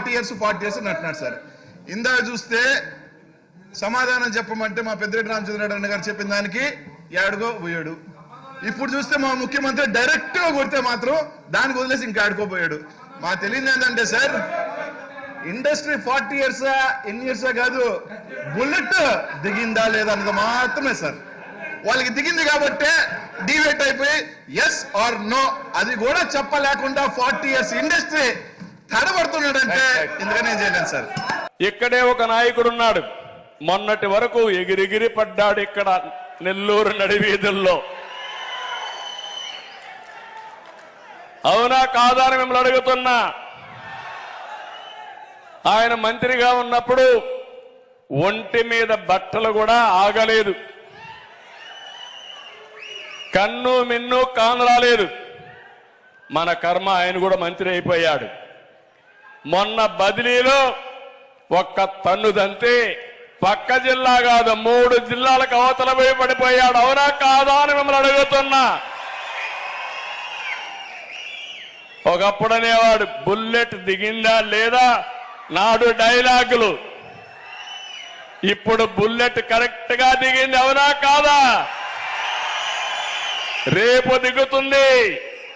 Forty years forty years అంటున్నాడు sir. ఇందా చూస్తే సమాధానం చెప్పమంటే మా పెద్దిరెడ్డి రామచంద్రరెడ్డి గారు చెప్పిన దానికి ఏడుగో పోయాడు. ఇప్పుడు చూస్తే మా ముఖ్యమంత్రి డైరెక్ట్గా కొడితే మాత్రం దానికి వదిలేసి ఇంకా ఆడుకోపోయాడు మా తెలియదు ఏంటంటే సార్ ఇండస్ట్రీ ఫార్టీ ఇయర్స్ ఎన్ని ఇయర్స్ కాదు బుల్లెట్ దిగిందా లేదా అన్నది మాత్రమే సార్. వాళ్ళకి దిగింది కాబట్టి డివేట్ అయిపోయి ఎస్ ఆర్ నో అది కూడా చెప్పలేకుండా ఫార్టీ ఇయర్స్ ఇండస్ట్రీ ఎందుకనే సార్. ఇక్కడే ఒక నాయకుడు ఉన్నాడు మొన్నటి వరకు ఎగిరెగిరి పడ్డాడు ఇక్కడ నెల్లూరు నడివీధుల్లో అవునా కాదా అని మిమ్మల్ని అడుగుతున్నా. ఆయన మంత్రిగా ఉన్నప్పుడు ఒంటి మీద బట్టలు కూడా ఆగలేదు. కన్ను మిన్ను కానరాలేదు. మన కర్మ ఆయన కూడా మంత్రి అయిపోయాడు. మొన్న బదిలీలో ఒక్క తన్నుదంతే పక్క జిల్లా కాదు మూడు జిల్లాలకు అవతల పోయి పడిపోయాడు. అవునా కాదా అని మిమ్మల్ని అడుగుతున్నా. ఒకప్పుడు అనేవాడు బుల్లెట్ దిగిందా లేదా? నాడు డైలాగులు. ఇప్పుడు బుల్లెట్ కరెక్ట్గా దిగింది అవునా కాదా? రేపు దిగుతుంది.